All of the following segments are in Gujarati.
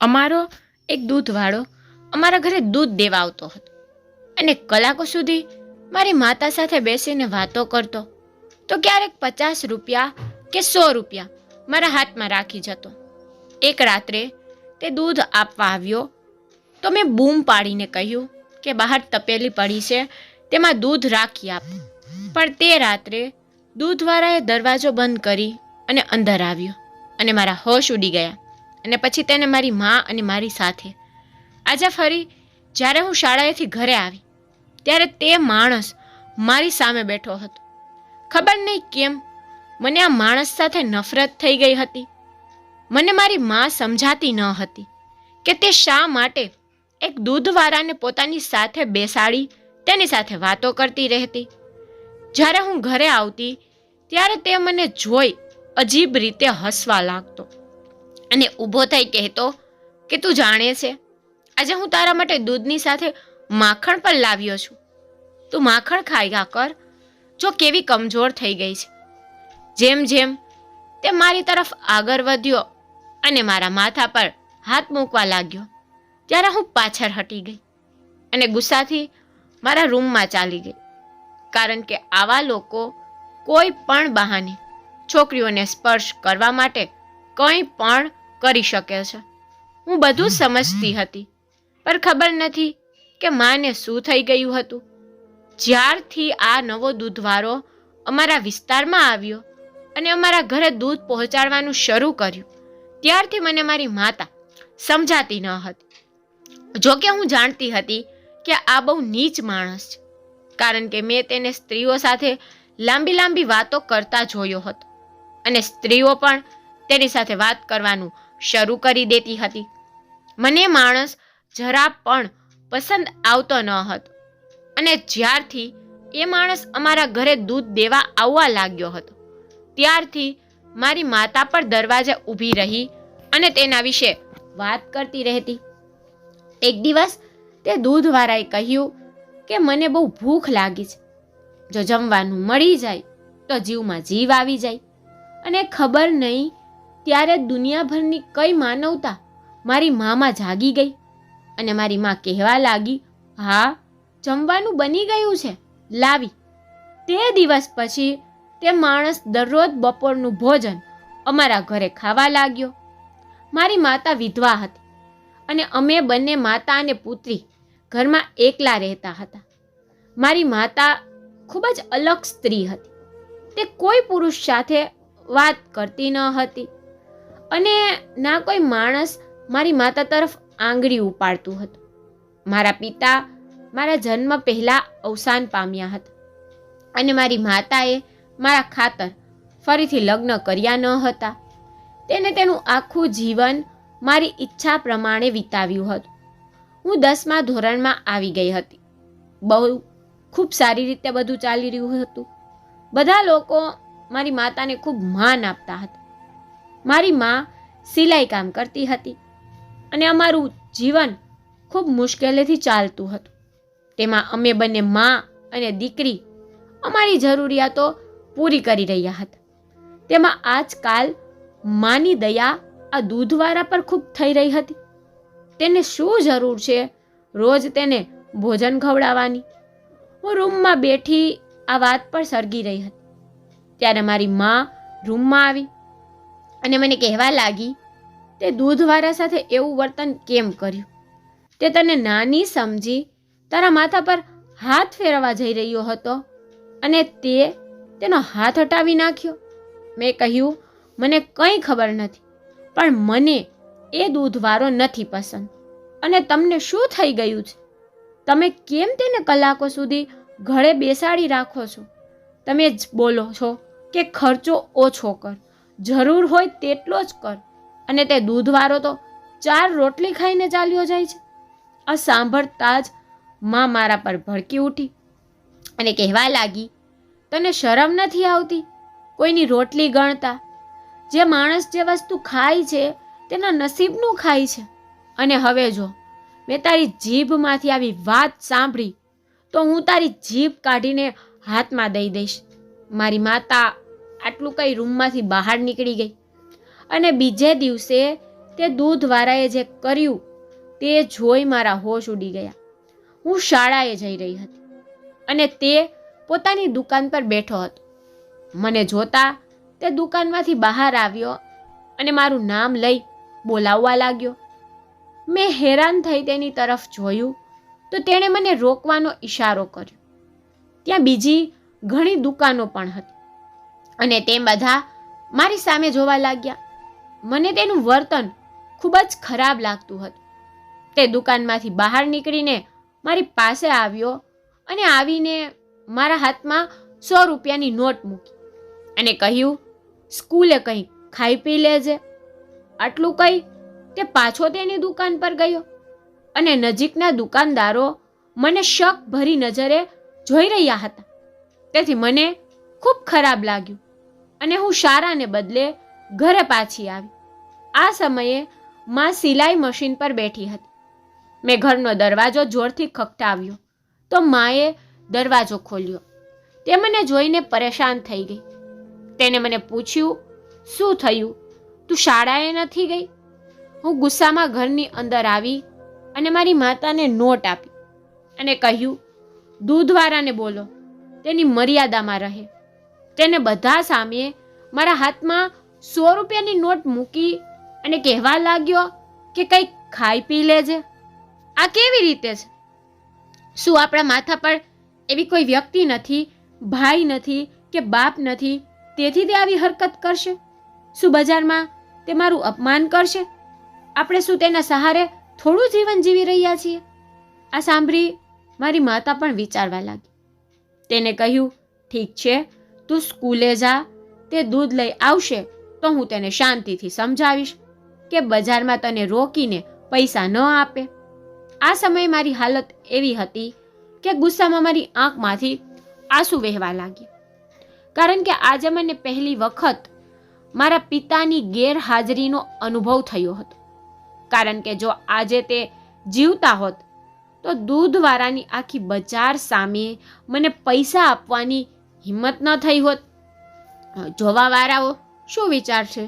અમારો એક દૂધવાળો અમારા ઘરે દૂધ દેવા આવતો હતો. અને કલાકો સુધી મારી માતા સાથે બેસીને વાતો કરતો. તો ક્યારેક પચાસ રૂપિયા કે સો રૂપિયા મારા હાથમાં રાખી જતો. એક રાત્રે તે દૂધ આપવા આવ્યો તો મેં બૂમ પાડીને કહ્યું કે બહાર તપેલી પડી છે, તેમાં દૂધ રાખી આપ. પણ તે રાત્રે દૂધવાળાએ દરવાજો બંધ કરી અને અંદર આવ્યો અને મારા હોશ ઉડી ગયા. અને પછી તેને મારી મા અને મારી સાથે. આજે ફરી જ્યારે હું શાળાએથી ઘરે આવી, ત્યારે તે માણસ મારી સામે બેઠો હતો. ખબર નહીં કેમ, મને આ માણસ સાથે નફરત થઈ ગઈ હતી. મને મારી મા સમજાતી ન હતી કે તે શા માટે એક દૂધવાળાને પોતાની સાથે બેસાડી તેની સાથે વાતો કરતી રહેતી. જ્યારે હું ઘરે આવતી, ત્યારે તે મને જોઈ અજીબ રીતે હસવા લાગતો. અને ઊભો થઈ કહેતો કે તું જાણે છે, આજે હું તારા માટે દૂધની સાથે માખણ પણ લાવ્યો છું. તું માખણ ખાયા કર, જો કેવી કમજોર થઈ ગઈ છે. જેમ જેમ તે મારી તરફ આગળ વધ્યો અને મારા માથા પર હાથ મૂકવા લાગ્યો, ત્યારે હું પાછળ હટી ગઈ અને ગુસ્સાથી મારા રૂમમાં ચાલી ગઈ. કારણ કે આવા લોકો કોઈ પણ બહાને છોકરીઓને સ્પર્શ કરવા માટે કંઈ પણ કરી શકે છે. હું બધું સમજતી હતી પર ખબર નથી કે માને શું થઈ ગયું હતું. જ્યારથી આ નવો દૂધવારો અમારા વિસ્તારમાં આવ્યો અને અમારા ઘરે દૂધ પહોંચાડવાનું શરૂ કર્યું ત્યારથી મને મારી માતા સમજાતી ન હતી. જો કે હું જાણતી હતી કે આ બહુ નીચ માણસ છે કારણ કે મેં તેને સ્ત્રીઓ સાથે લાંબી લાંબી વાતો કરતા જોયો હતો. અને સ્ત્રીઓ પણ તેની સાથે વાત કરવાનું શરૂ કરી દેતી હતી. મને માણસ જરા પણ પસંદ આવતો ન હતો અને જ્યારથી એ માણસ અમારા ઘરે દૂધ દેવા આવવા લાગ્યો હતો, ત્યારથી મારી માતા પર દરવાજે ઊભી રહી અને તેના વિશે વાત કરતી રહેતી. એક દિવસ તે દૂધવાળાએ કહ્યું કે મને બહુ ભૂખ લાગી છે. જો જમવાનું મળી જાય તો જીવમાં જીવ આવી જાય અને ખબર નહીં ત્યારે દુનિયાભરની કઈ માનવતા મારી મામાં જાગી ગઈ અને મારી માં કહેવા લાગી, હા, જમવાનું બની ગયું છે, લાવી. તે દિવસ પછી તે માણસ દરરોજ બપોરનું ભોજન અમારા ઘરે ખાવા લાગ્યો. મારી માતા વિધવા હતી અને અમે બંને માતા અને પુત્રી ઘરમાં એકલા રહેતા હતા. મારી માતા ખૂબ જ અલગ સ્ત્રી હતી. તે કોઈ પુરુષ સાથે વાત કરતી ન હતી. અને ના કોઈ માણસ મારી માતા તરફ આંગળી ઉપાડતું હતું. મારા પિતા મારા જન્મ પહેલાં અવસાન પામ્યા હતા અને મારી માતાએ મારા ખાતર ફરીથી લગ્ન કર્યા ન હતા. તેને તેનું આખું જીવન મારી ઈચ્છા પ્રમાણે વિતાવ્યું હતું. હું દસમા ધોરણમાં આવી ગઈ હતી. બહુ ખૂબ સારી રીતે બધું ચાલી રહ્યું હતું. બધા લોકો મારી માતાને ખૂબ માન આપતા હતા. મારી મા સિલાઈ કામ કરતી હતી અને અમારું જીવન ખૂબ મુશ્કેલીથી ચાલતું હતું. તેમાં અમે બંને મા અને દીકરી અમારી જરૂરિયાતો પૂરી કરી રહ્યા હતા. તેમાં આજકાલ માની દયા આ દૂધવાળા પર ખૂબ થઈ રહી હતી. તેને શું જરૂર છે રોજ તેને ભોજન ખવડાવવાની? હું રૂમમાં બેઠી આ વાત પર સળગી રહી હતી. ત્યારે મારી મા રૂમમાં આવી અને મને કહેવા લાગી, તે દૂધવાળા સાથે એવું વર્તન કેમ કર્યું? તે તને નાની સમજી તારા માથા પર હાથ ફેરવવા જઈ રહ્યો હતો અને તે તેનો હાથ હટાવી નાખ્યો? મેં કહ્યું, મને કંઈ ખબર નથી, પણ મને એ દૂધવાળો નથી પસંદ. અને તમને શું થઈ ગયું છે? તમે કેમ તેને કલાકો સુધી ઘરે બેસાડી રાખો છો? તમે જ બોલો છો કે ખર્ચો ઓછો કર. જરૂર હોય તેટલો જ કર. અને તે દૂધવાળો તો ચાર રોટલી ખાઈને ચાલ્યો જાય છે. આ સાંભળતા જ માં મારા પર ભડકી ઉઠી અને કહેવા લાગી, તને શરમ નથી આવતી? કોઈની રોટલી ગણતા? જે માણસ જે વસ્તુ ખાય છે, તેના નસીબનું ખાય છે. અને હવે જો, મેં તારી જીભમાંથી આવી વાત સાંભળી, તો હું તારી જીભ કાઢીને હાથમાં દઈ દઈશ. મારી માતા આટલું કંઈ રૂમમાંથી બહાર નીકળી ગઈ. અને બીજે દિવસે તે દૂધવાળાએ જે કર્યું તે જોઈ મારા હોશ ઉડી ગયા. હું શાળાએ જઈ રહી હતી અને તે પોતાની દુકાન પર બેઠો હતો. મને જોતા તે દુકાનમાંથી બહાર આવ્યો અને મારું નામ લઈ બોલાવવા લાગ્યો. મેં હેરાન થઈ તેની તરફ જોયું તો તેણે મને રોકવાનો ઈશારો કર્યો. ત્યાં બીજી ઘણી દુકાનો પણ હતી. અને તે બધા મારી સામે જોવા લાગ્યા. મને તેનું વર્તન ખૂબ જ ખરાબ લાગતું હતું. તે દુકાનમાંથી બહાર નીકળીને મારી પાસે આવ્યો અને આવીને મારા હાથમાં સો રૂપિયાની નોટ મૂકી અને કહ્યું, સ્કૂલે કંઈ ખાઈ પી લેજે. આટલું કહી તે પાછો તેની દુકાન પર ગયો અને નજીકના દુકાનદારો મને શક ભરી નજરે જોઈ રહ્યા હતા. તેથી મને ખૂબ ખરાબ લાગ્યું. અને હું શાળાને બદલે ઘરે પાછી આવી. આ સમયે માં સિલાઈ મશીન પર બેઠી હતી. મેં ઘરનો દરવાજો જોરથી ખખટાવ્યો તો માએ દરવાજો ખોલ્યો. તે મને જોઈને પરેશાન થઈ ગઈ. તેને મને પૂછ્યું, શું થયું? તું શાળાએ નથી ગઈ? હું ગુસ્સામાં ઘરની અંદર આવી અને મારી માતાને નોટ આપી અને કહ્યું, દૂધવાળાને બોલો, તેની મર્યાદામાં રહે. તેને બધા સામે મારા હાથમાં સો રૂપિયાની નોટ મૂકી અને કહેવા લાગ્યો કે કંઈક ખાઈ પી લેજે. આ કેવી રીતે છે? શું આપણા માથા પર એવી કોઈ વ્યક્તિ નથી, ભાઈ નથી કે બાપ નથી તેથી તે આવી હરકત કરશે? શું બજારમાં તે મારું અપમાન કરશે? આપણે શું તેના સહારે થોડું જીવન જીવી રહ્યા છીએ? આ સાંભળી મારી માતા પણ વિચારવા લાગી. તેને કહ્યું, ઠીક છે તું સ્કૂલે જા, તે દૂધ લઈ આવશે તો હું તેને શાંતિથી સમજાવીશ કે બજારમાં તને રોકીને પૈસા ન આપે. આ સમયે મારી હાલત એવી હતી કે ગુસ્સામાં મારી આંખમાંથી આંસુ વહેવા લાગ્યા. કારણ કે આજે મને પહેલી વખત મારા પિતાની ગેરહાજરીનો અનુભવ થયો હતો. કારણ કે જો આજે તે જીવતા હોત તો દૂધવાળાની આખી બજાર સામે મને પૈસા આપવાની હિંમત ન થઈ હોત. જોવાવાળાઓ શું વિચારશે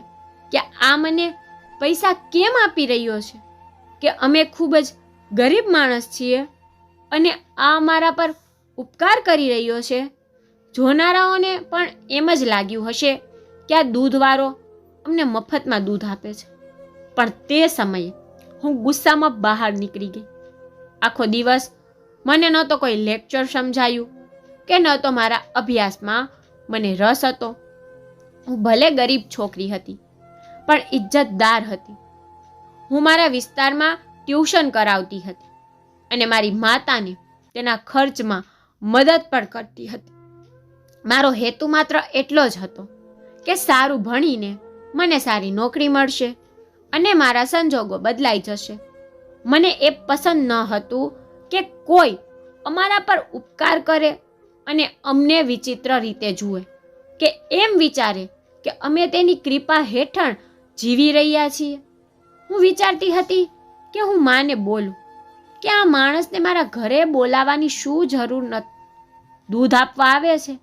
કે આ મને પૈસા કેમ આપી રહ્યો છે? કે અમે ખૂબ જ ગરીબ માણસ છીએ અને આ મારા પર ઉપકાર કરી રહ્યો છે? જોનારાઓને પણ એમ જ લાગ્યું હશે કે આ દૂધવાળો અમને મફતમાં દૂધ આપે છે. પણ તે સમયે હું ગુસ્સામાં બહાર નીકળી ગઈ. આખો દિવસ મને ન તો કોઈ લેક્ચર સમજાયું. કે ન તો મારા અભ્યાસમાં મને રસ હતો. હું ભલે ગરીબ છોકરી હતી, પણ ઇજ્જતદાર હતી. હું મારા વિસ્તારમાં ટ્યુશન કરાવતી હતી અને મારી માતાને તેના ખર્ચમાં મદદ પણ કરતી હતી. મારો હેતુ માત્ર એટલો જ હતો કે સારું ભણીને મને સારી નોકરી મળશે અને મારા સંજોગો બદલાઈ જશે. મને એ પસંદ ન હતું કે કોઈ અમારા પર ઉપકાર કરે અને અમને વિચિત્ર રીતે જુએ કે એમ વિચારે કે અમે તેની કૃપા હેઠળ જીવી રહ્યા છીએ. હું વિચારતી હતી કે હું માને બોલું કે આ માણસને મારા ઘરે બોલાવવાની શું જરૂર નથી દૂધ આપવા આવે છે.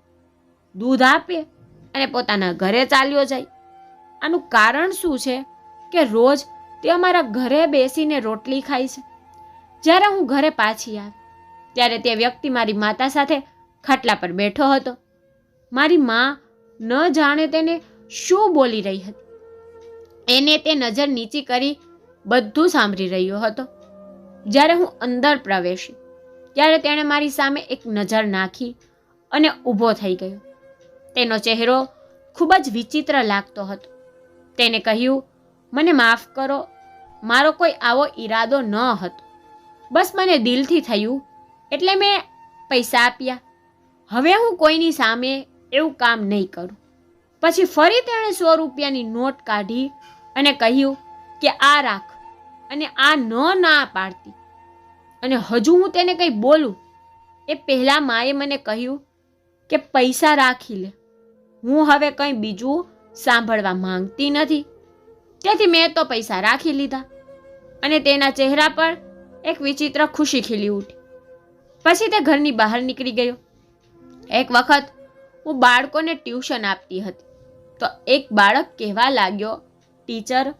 દૂધ આપે અને પોતાના ઘરે ચાલ્યો જાય. આનું કારણ શું છે કે રોજ તે અમારા ઘરે બેસીને રોટલી ખાય છે. જ્યારે હું ઘરે પાછી આવી, ત્યારે તે વ્યક્તિ મારી માતા સાથે ખાટલા પર બેઠો હતો. મારી મા ન જાણે તેને શું બોલી રહી હતી. એને તે નજર નીચી કરી બધું સાંભળી રહ્યો હતો. જ્યારે હું અંદર પ્રવેશી, ત્યારે તેણે મારી સામે એક નજર નાખી અને ઊભો થઈ ગયો. તેનો ચહેરો ખૂબ જ વિચિત્ર લાગતો હતો. તેને કહ્યું, મને માફ કરો, મારો કોઈ આવો ઈરાદો ન હતો. બસ મને દિલથી થયું, એટલે મેં પૈસા આપ્યા. હવે હું કોઈની સામે એવું કામ નહીં કરું. પછી ફરી તેણે સો રૂપિયાની નોટ કાઢી અને કહ્યું કે આ રાખ અને આ ન ના પાડતી. અને હજુ હું તેને કંઈ બોલું? એ પહેલાં માએ મને કહ્યું કે પૈસા રાખી લે. હું હવે કંઈ બીજું સાંભળવા માંગતી નથી. તેથી મેં તો પૈસા રાખી લીધા અને તેના ચહેરા પર એક વિચિત્ર ખુશી ખીલી ઉઠી. પછી તે ઘરની બહાર નીકળી ગયો. એક વખત હું બાળકોને ટ્યુશન આપતી હતી. તો એક બાળક કહેવા લાગ્યો, ટીચર,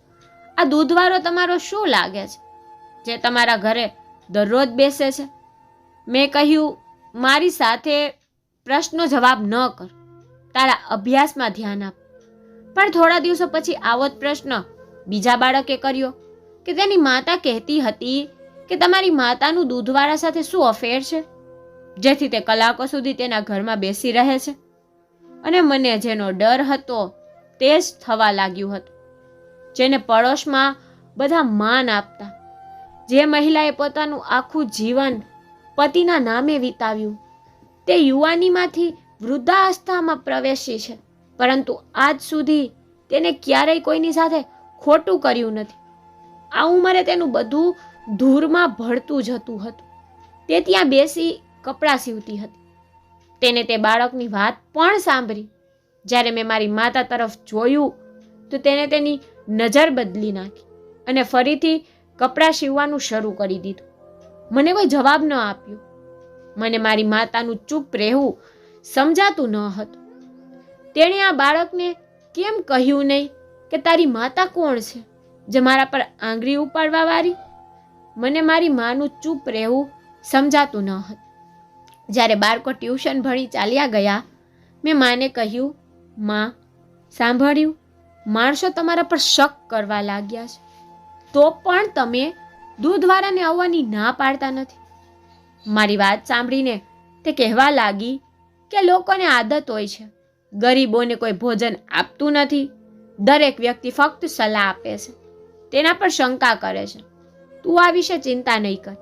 આ દૂધવાળો તમારો શું લાગે છે? જે તમારા ઘરે દરરોજ બેસે છે. મેં કહ્યું, મારી સાથે પ્રશ્નો જવાબ ન કર. તારા અભ્યાસમાં ધ્યાન આપ. પણ થોડા દિવસો પછી આવો જ પ્રશ્ન બીજા બાળકે કર્યો કે તેની માતા કહેતી હતી કે તમારી માતાનું દૂધવાળા સાથે શું અફેર છે? જેથી તે કલાકો સુધી તેના ઘરમાં બેસી રહે છે. અને મને જેનો ડર હતો તે જ થવા લાગ્યું હતું, જેને પડોશમાં બધા માન આપતા, જે મહિલાએ પોતાનું આખું જીવન પતિના નામે વિતાવ્યું. તે યુવાનીમાંથી વૃદ્ધાવસ્થામાં પ્રવેશી છે, પરંતુ આજ સુધી તેને ક્યારેય કોઈની સાથે ખોટું કર્યું નથી. આ ઉંમરે તેનું બધું ધૂરમાં ભળતું જતું હતું. તે ત્યાં બેસી કપડાં સીવતી હતી. તેને તે બાળકની વાત પણ સાંભળી. જ્યારે મેં મારી માતા તરફ જોયું, તો તેને તેની નજર બદલી નાખી અને ફરીથી કપડાં સીવવાનું શરૂ કરી દીધું. મને કોઈ જવાબ ન આપ્યો. મને મારી માતાનું ચૂપ રહેવું સમજાતું ન હતું. તેણે આ બાળકને કેમ કહ્યું નહીં કે તારી માતા કોણ છે, જે મારા પર આંગળી ઉપાડવા વાળી? મને મારી માનું ચૂપ રહેવું સમજાતું ન હતું. જ્યારે બાળકો ટ્યુશન ભણી ચાલ્યા ગયા, મેં માને કહ્યું, માં, સાંભળ્યું? માણસો તમારા પર શક કરવા લાગ્યા છે. તો પણ તમે દૂધવાળાને આવવાની ના પાડતા નથી. મારી વાત સાંભળીને તે કહેવા લાગી કે લોકોને આદત હોય છે. ગરીબોને કોઈ ભોજન આપતું નથી. દરેક વ્યક્તિ ફક્ત સલાહ આપે છે. તેના પર શંકા કરે છે. તું આ વિશે ચિંતા નહીં કર.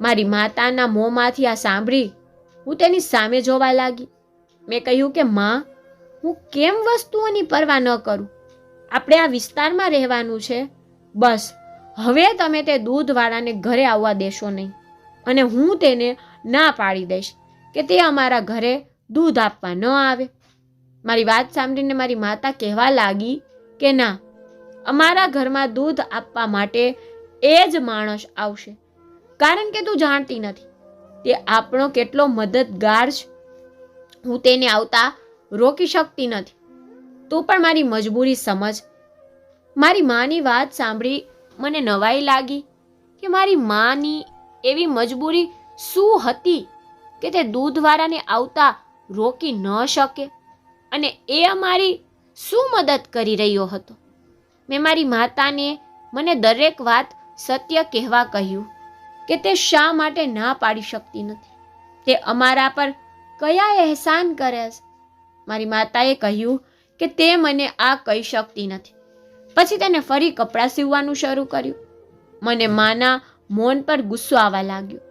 મારી માતાના મોંમાંથી આ સાંભળી હું તેની સામે જોવા લાગી. મેં કહ્યું કે, માં, હું કેમ વસ્તુઓની પરવા ન કરું? આપણે આ વિસ્તારમાં રહેવાનું છે. બસ, હવે તમે તે દૂધવાળાને ઘરે આવવા દેશો નહીં અને હું તેને ના પાડી દઈશ કે તે અમારા ઘરે દૂધ આપવા ન આવે. મારી વાત સાંભળીને મારી માતા કહેવા લાગી કે, ના, અમારા ઘરમાં દૂધ આપવા માટે એ જ માણસ આવશે, કારણ કે તું જાણતી નથી. તે આપણો કેટલો મદદગાર છે. હું તેને આવતા રોકી શકતી નથી. તું પણ મારી મજબૂરી સમજ. મારી માની વાત સાંભળી મને નવાઈ લાગી કે મારી માની એવી મજબૂરી શું હતી કે તે દૂધવાળાને આવતા રોકી ન શકે અને એ અમારી શું મદદ કરી રહ્યો હતો? મેં મારી માતાને મને દરેક વાત સત્ય કહેવા કહ્યું. કે તે શા માટે ના પાડી શકતી નથી? તે અમારા પર કયા અહેસાન કરે છે? મારી માતાએ કહ્યું કે તે મને આ કહી શકતી નથી. પછી તેને ફરી કપડાં સીવવાનું શરૂ કર્યું. મને માના મૌન પર ગુસ્સો આવવા લાગ્યો.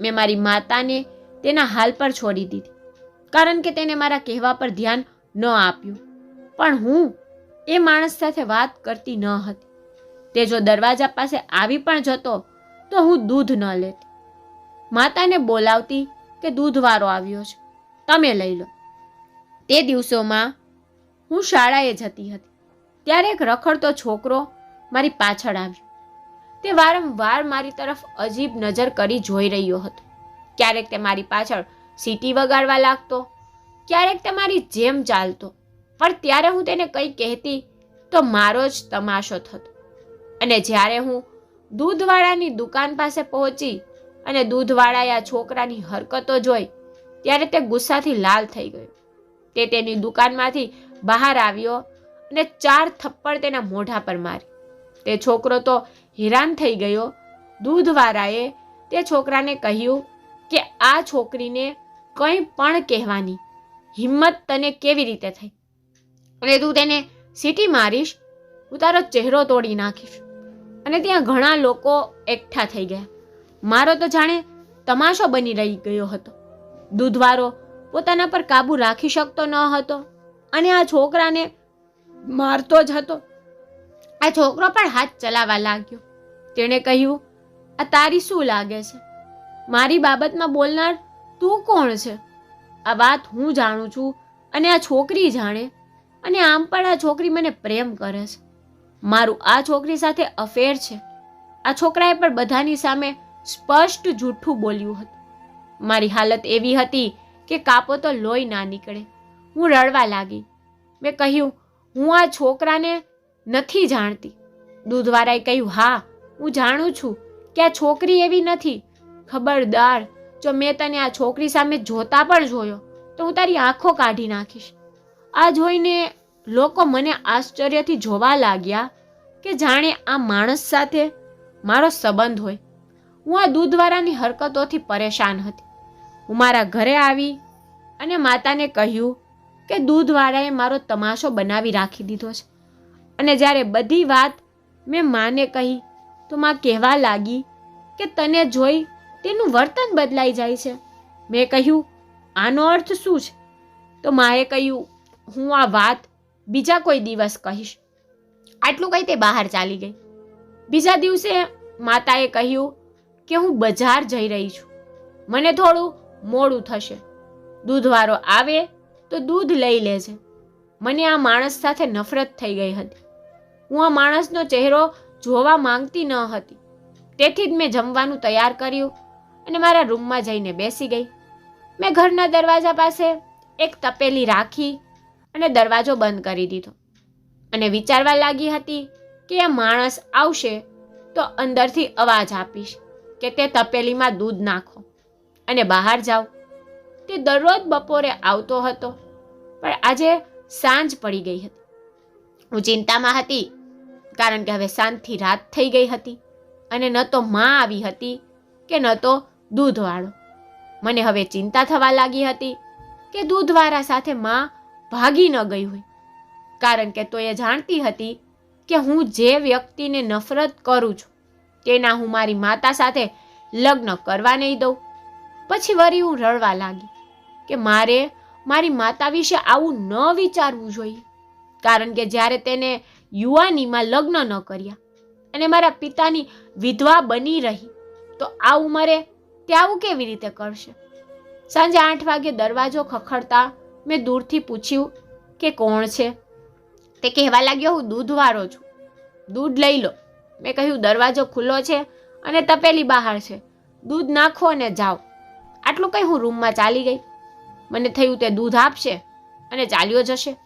મેં મારી માતાને તેના હાલ પર છોડી દીધી, કારણ કે તેને મારા કહેવા પર ધ્યાન ન આપ્યું. પણ હું એ માણસ સાથે વાત કરતી ન હતી. તે જો દરવાજા પાસે આવી પણ જતો તો હું દૂધ ન લેતી. માતાને બોલાવતી કે દૂધવાળો આવ્યો છે, તમે લઈ લો. તે દિવસોમાં હું શાળાએ જતી હતી. ત્યારે એક રખડતો છોકરો મારી પાછળ આવ્યો. તે વારંવાર મારી તરફ અજીબ નજર કરી જોઈ રહ્યો હતો. ક્યારેક તે મારી પાછળ સીટી વગાડવા લાગતો, ક્યારેક તે મારી જેમ ચાલતો. પણ ત્યારે હું તેને કંઈ કહેતી તો મારો જ તમાશો થતો. અને જ્યારે હું દૂધવાળાની દુકાન પાસે પહોંચી અને દૂધવાળાએ આ છોકરાની હરકતો જોઈ, ત્યારે તે ગુસ્સાથી લાલ થઈ ગયો. તે તેની દુકાનમાંથી બહાર આવ્યો અને ચાર થપ્પડ તેના મોઢા પર મારી. તે છોકરો તો હેરાન થઈ ગયો. દૂધવાળાએ તે છોકરાને કહ્યું કે આ છોકરીને કંઈ પણ કહેવાની, હિંમત તને કેવી રીતે થઈ? અને તું તેને સીટી મારીશ? હું તારો ચહેરો તોડી નાખીશ. અને ત્યાં ઘણા લોકો એકઠા થઈ ગયા. મારો તો જાણે તમાશો બની રહી ગયો હતો. દૂધવારો પોતાના પર કાબુ રાખી શકતો ન હતો અને આ છોકરાને મારતો જ હતો. આ છોકરો પણ હાથ ચલાવવા લાગ્યો. તેણે કહ્યું, આ તારી શું લાગે છે? મારી બાબતમાં બોલનાર તું કોણ છે? આ વાત હું જાણું છું અને આ છોકરી જાણે અને આમ પણ આ છોકરી મને પ્રેમ કરે છે. મારું આ છોકરી સાથે અફેર છે. આ છોકરાએ પણ બધાની સામે સ્પષ્ટ જૂઠું બોલ્યું હતું. મારી હાલત એવી હતી કે કાપો તો લોહી ના નીકળે. હું રડવા લાગી. મેં કહ્યું, હું આ છોકરાને નથી જાણતી. દૂધવાળાએ કહ્યું, હા, હું જાણું છું કે આ છોકરી એવી નથી. ખબરદાર, જો મેં તને આ છોકરી સામે જોતા પણ જોયો, તો હું તારી આંખો કાઢી નાખીશ. આ જોઈને લોકો મને આશ્ચર્યથી જોવા લાગ્યા કે જાણે આ માણસ સાથે મારો સંબંધ હોય. હું આ દૂધવાળાની હરકતોથી પરેશાન હતી. હું મારા ઘરે આવી અને માતાને કહ્યું કે દૂધવાળાએ મારો તમાશો બનાવી રાખી દીધો છે. અને જ્યારે બધી વાત મેં માને કહી, તો માં કહેવા લાગી કે તને જોઈ તેનું વર્તન બદલાઈ જાય છે. મેં કહ્યું, આનો અર્થ શું છે? તો માએ કહ્યું, હું આ વાત બીજા કોઈ દિવસ કહીશ. આટલું કહી તે બહાર ચાલી ગઈ. બીજા દિવસે માતાએ કહ્યું કે હું બજાર જઈ રહી છું. મને થોડું મોડું થશે. દૂધવાળો આવે તો દૂધ લઈ લેજે. મને આ માણસ સાથે નફરત થઈ ગઈ હતી. હું આ માણસનો ચહેરો જોવા માંગતી ન હતી. તેથી જ મેં જમવાનું તૈયાર કર્યું અને મારા રૂમમાં જઈને બેસી ગઈ. મેં ઘરના દરવાજા પાસે એક તપેલી રાખી અને દરવાજો બંધ કરી દીધો. અને વિચારવા લાગી હતી કે એ માણસ આવશે તો અંદરથી અવાજ આપીશ કે તે તપેલીમાં દૂધ નાખો અને બહાર જાઓ. તે દરરોજ બપોરે આવતો હતો, પણ આજે સાંજ પડી ગઈ હતી. હું ચિંતામાં હતી, કારણ કે હવે સાંજથી રાત થઈ ગઈ હતી અને ન તો માં આવી હતી કે ન તો દૂધવાળો. મને હવે ચિંતા થવા લાગી હતી કે દૂધવાળા સાથે માં ભાગી ન ગઈ હોય. કારણ કે તો એ જાણતી હતી કે હું જે વ્યક્તિને નફરત કરું છું, તેના હું મારી માતા સાથે લગ્ન કરવા નહીં દઉં. પછી વળી હું રડવા લાગી કે મારે મારી માતા વિશે આવું ન વિચારવું જોઈએ. કારણ કે જ્યારે તેને યુવાનીમાં લગ્ન ન કર્યા અને મારા પિતાની વિધવા બની રહી, તો આ ઉંમરે તે આવું કેવી રીતે કરશે? સાંજે આઠ વાગે દરવાજો ખખડતા મેં દૂરથી પૂછ્યું કે કોણ છે? તે કહેવા લાગ્યો, હું દૂધવાળો છું. દૂધ લઈ લો. મેં કહ્યું, દરવાજો ખુલ્લો છે અને તપેલી બહાર છે. દૂધ નાખો અને જાઓ. આટલું કંઈ હું રૂમમાં ચાલી ગઈ. મને થયું, તે દૂધ આપશે અને ચાલ્યો જશે.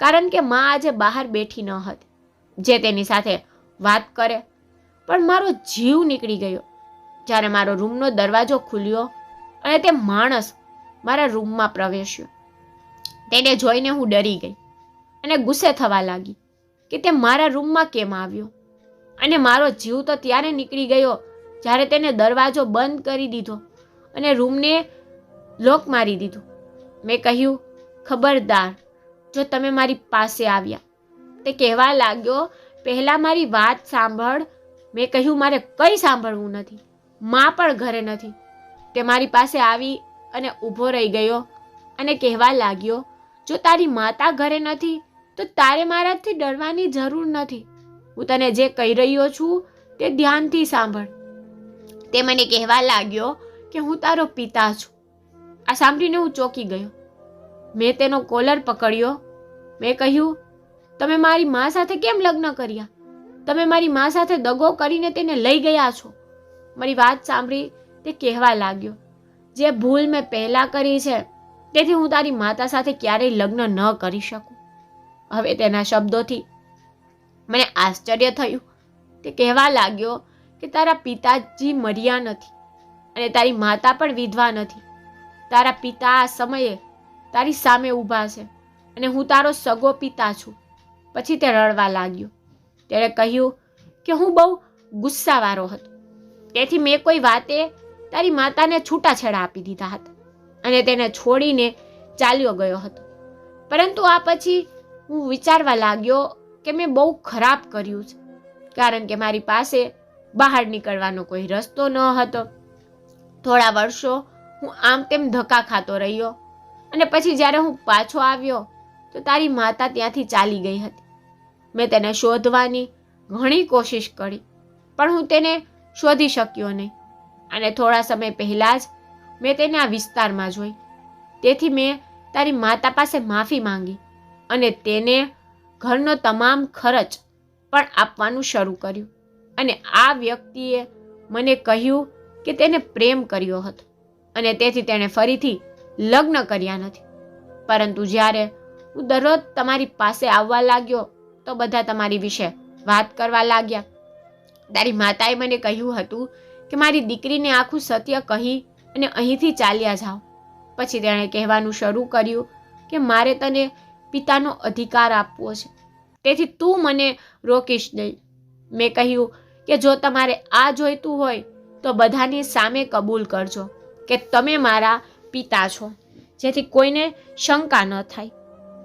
કારણ કે માં આજે બહાર બેઠી ન હતી, જે તેની સાથે વાત કરે. પણ મારો જીવ નીકળી ગયો. જ્યારે મારો રૂમનો દરવાજો ખુલ્યો અને તે માણસ મારા રૂમમાં પ્રવેશ્યો. તેને જોઈને હું ડરી ગઈ અને ગુસ્સે થવા લાગી કે તે મારા રૂમમાં કેમ આવ્યો? અને મારો જીવ તો ત્યારે નીકળી ગયો જ્યારે તેને દરવાજો બંધ કરી દીધો અને રૂમને લોક મારી દીધું. મેં કહ્યું, ખબરદાર, જો તમે મારી પાસે આવ્યા. તે કહેવા લાગ્યો, પહેલાં મારી વાત સાંભળ. મેં કહ્યું, મારે કંઈ સાંભળવું નથી. માં પણ ઘરે નથી. તે મારી પાસે આવી અને ઊભો રહી ગયો અને કહેવા લાગ્યો જો તારી માતા ઘરે નથી, તો તારે મારાથી ડરવાની જરૂર નથી. હું તને જે કહી રહ્યો છું, તે ધ્યાનથી સાંભળ. તે મને કહેવા લાગ્યો કે હું તારો પિતા છું. આ સાંભળીને હું ચોંકી ગયો. મેં તેનો કોલર પકડ્યો. મેં કહ્યું, તમે મારી મા સાથે કેમ લગ્ન કર્યા? તમે મારી મા સાથે દગો કરીને તેને લઈ ગયા છો. મારી વાત સાંભળી તે કહેવા લાગ્યો, જે ભૂલ મેં પહેલાં કરી છે તેથી હું તારી માતા સાથે ક્યારેય લગ્ન ન કરી શકું. હવે તેના શબ્દોથી મને આશ્ચર્ય થયું. તે કહેવા લાગ્યો કે તારા પિતાજી મર્યા નથી અને તારી માતા પણ વિધવા નથી. તારા પિતા આ સમયે તારી સામે ઊભા છે અને હું તારો સગો પિતા છું. પછી તે રડવા લાગ્યો. તેણે કહ્યું કે હું બહુ ગુસ્સાવાળો હતો. તેથી મેં કોઈ વાતે તારી માતાને છૂટાછેડા આપી દીધા હતા. અને તેને છોડીને ચાલ્યો ગયો હતો. પરંતુ આ પછી હું વિચારવા લાગ્યો કે મેં બહુ ખરાબ કર્યું છે, કારણ કે મારી પાસે બહાર નીકળવાનો કોઈ રસ્તો ન હતો. થોડા વર્ષો હું આમ તેમ ધક્કા ખાતો રહ્યો અને પછી જ્યારે હું પાછો આવ્યો, તો તારી માતા ત્યાંથી ચાલી ગઈ હતી. મેં તેને શોધવાની ઘણી કોશિશ કરી, પણ હું તેને શોધી શક્યો નહીં. અને થોડા સમય પહેલાં જ મેં તેને આ વિસ્તારમાં જોઈ. તેથી મેં તારી માતા પાસે માફી માંગી અને તેને ઘરનો તમામ ખર્ચ પણ આપવાનું શરૂ કર્યું. અને આ વ્યક્તિએ મને કહ્યું કે તેને પ્રેમ કર્યો હતો અને તેથી તેણે ફરીથી લગ્ન કર્યા નથી. પરંતુ જ્યારે હું દરરોજ તમારી પાસે આવવા લાગ્યો, તો બધા તમારી વિશે વાત કરવા લાગ્યા. તારી માતાએ મને કહ્યું હતું કે મારી દીકરીને આખું સત્ય કહી અને અહીંથી ચાલ્યા જાઓ. પછી તેણે કહેવાનું શરૂ કર્યું કે મારે તને પિતાનો અધિકાર આપવો છે. તેથી તું મને રોકીશ નહીં. મેં કહ્યું કે જો તમારે આ જોઈતું હોય તો બધાની સામે કબૂલ કરજો કે તમે મારા પિતા છો, જેથી કોઈને શંકા ન થાય.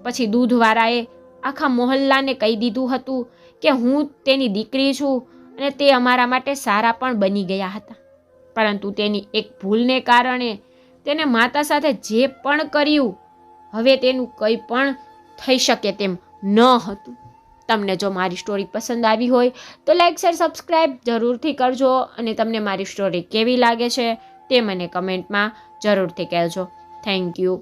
પછી દૂધવાળાએ આખા મોહલ્લાને કહી દીધું હતું કે હું તેની દીકરી છું અને તે અમારા માટે સારા પણ બની ગયા હતા. પરંતુ તેની એક ભૂલને કારણે તેને માતા સાથે જે પણ કર્યું, હવે તેનું કંઈ પણ થઈ શકે તેમ ન હતું. તમને જો મારી સ્ટોરી પસંદ આવી હોય, તો લાઈક શેર સબસ્ક્રાઈબ જરૂરથી કરજો અને તમને મારી સ્ટોરી કેવી લાગે છે તે મને કમેન્ટમાં જરૂરથી કહેજો. Thank you